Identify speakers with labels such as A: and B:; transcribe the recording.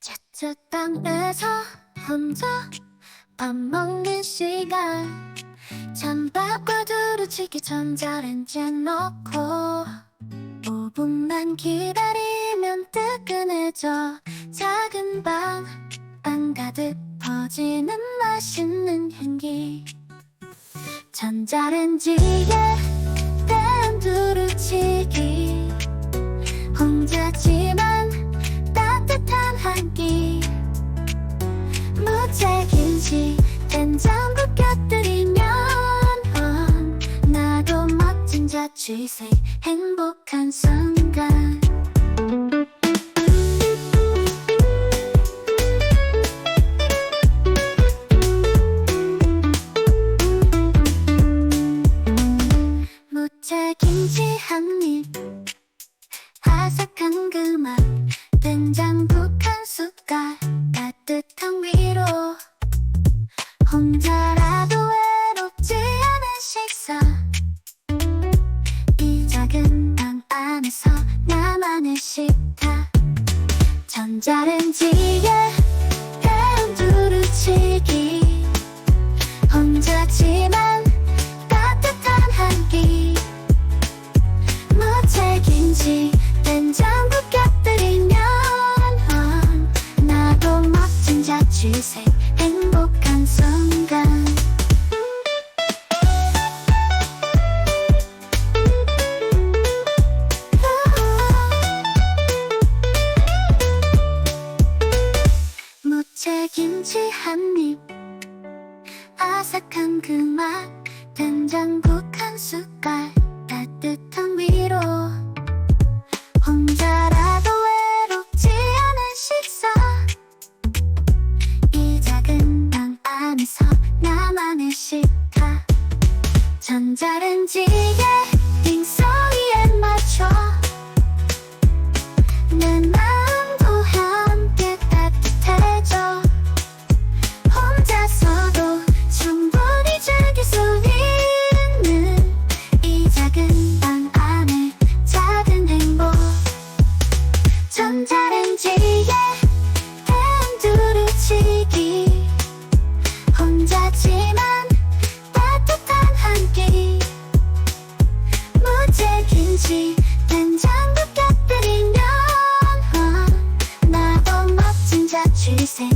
A: 채채땅에서 혼자 밥 먹는 시간. 찬밥과 두루치기 전자레인지에 넣고 5분만 기다리면 뜨끈해져. 작은 방 안 가득 퍼지는 맛있는 향기. 전자레인지에 된장국 곁들이면 어, 나도 멋진 자취생 행복한 순간. 무책임시 한입 아삭한 그맛 된장국 한 숟갈 전자레인지에 햄 두루치기 혼자지만 따뜻한 한끼 무책임시 된장국 곁들이면 어, 나도 멋진 자취생 행복한 순 무책임시 한입 아삭한 그 맛 된장국 한 숟갈 따뜻한 위로. 혼자라도 외롭지 않은 식사. 이 작은 방 안에서 나만의 식탁. 빙소리에 전자레인지에 햄 두루치기. 혼자지만 따뜻한 한 끼. 무책임시 된장국 곁들이면 어, 나도 멋진 자취생